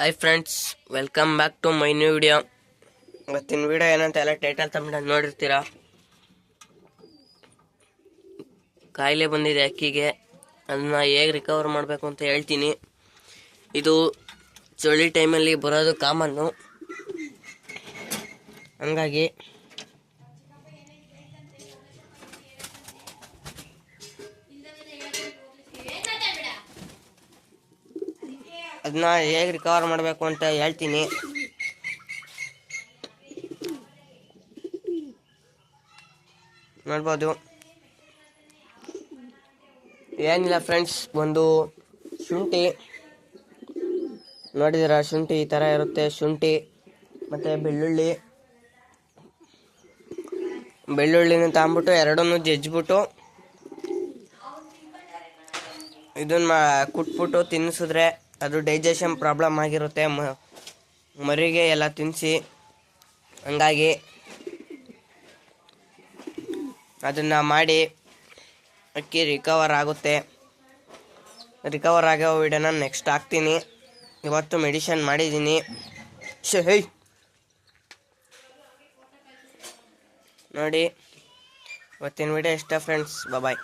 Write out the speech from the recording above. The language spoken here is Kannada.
Hi friends welcome back to my new video ಇವತ್ತಿನ ವಿಡಿಯೋ ಏನಂತ ಎಲ್ಲ ಟೈಟಲ್ ತಮ್ಮ ನೋಡಿರ್ತೀರಾ? ಕಾಯಿಲೆ ಬಂದಿದೆ ಅಕ್ಕಿಗೆ. ಅದನ್ನ ಹೇಗೆ ರಿಕವರ್ ಮಾಡಬೇಕು ಅಂತ ಹೇಳ್ತೀನಿ. ಇದು ಚಳಿ ಟೈಮಲ್ಲಿ ಬರೋದು ಕಾಮನ್ನು ಹಂಗಾಗಿ ಅದನ್ನ ಹೇಗೆ ರಿಕವರ್ ಮಾಡಬೇಕು ಅಂತ ಹೇಳ್ತೀನಿ. ನೋಡ್ಬೋದು. ಏನಿಲ್ಲ ಫ್ರೆಂಡ್ಸ್ ಒಂದು ಶುಂಠಿ. ನೋಡಿದಿರ ಶುಂಠಿ ಈ ಥರ ಇರುತ್ತೆ. ಶುಂಠಿ, ಮತ್ತು ಬೆಳ್ಳುಳ್ಳಿ. ಬೆಳ್ಳುಳ್ಳಿನ ತಗೊಂಬಿಟ್ಟು ಎರಡನ್ನೂ ಜಜ್ಜಿಬಿಟ್ಟು ಇದನ್ನ ಕುಟ್ಬಿಟ್ಟು ತಿನ್ನಿಸಿದ್ರೆ ಅದು ಡೈಜೆಷನ್ ಪ್ರಾಬ್ಲಮ್ ಆಗಿರುತ್ತೆ. ಮ, ಮರಿಗೆ ಎಲ್ಲ ತಿನ್ನಿಸಿ ಹಂಗಾಗಿ ಅದನ್ನು ಮಾಡಿ ಅಕ್ಕಿ ರಿಕವರ್ ಆಗುತ್ತೆ. ರಿಕವರ್ ಆಗೋ ವಿಡಿಯೋನ ನೆಕ್ಸ್ಟ್ ಹಾಕ್ತೀನಿ. ಇವತ್ತು ಮೆಡಿಷನ್ ಮಾಡಿದ್ದೀನಿ. ಶೈ ನೋಡಿ, ಇವತ್ತಿನ ವಿಡಿಯೋ ಇಷ್ಟ ಫ್ರೆಂಡ್ಸ್ ಬಾಯ್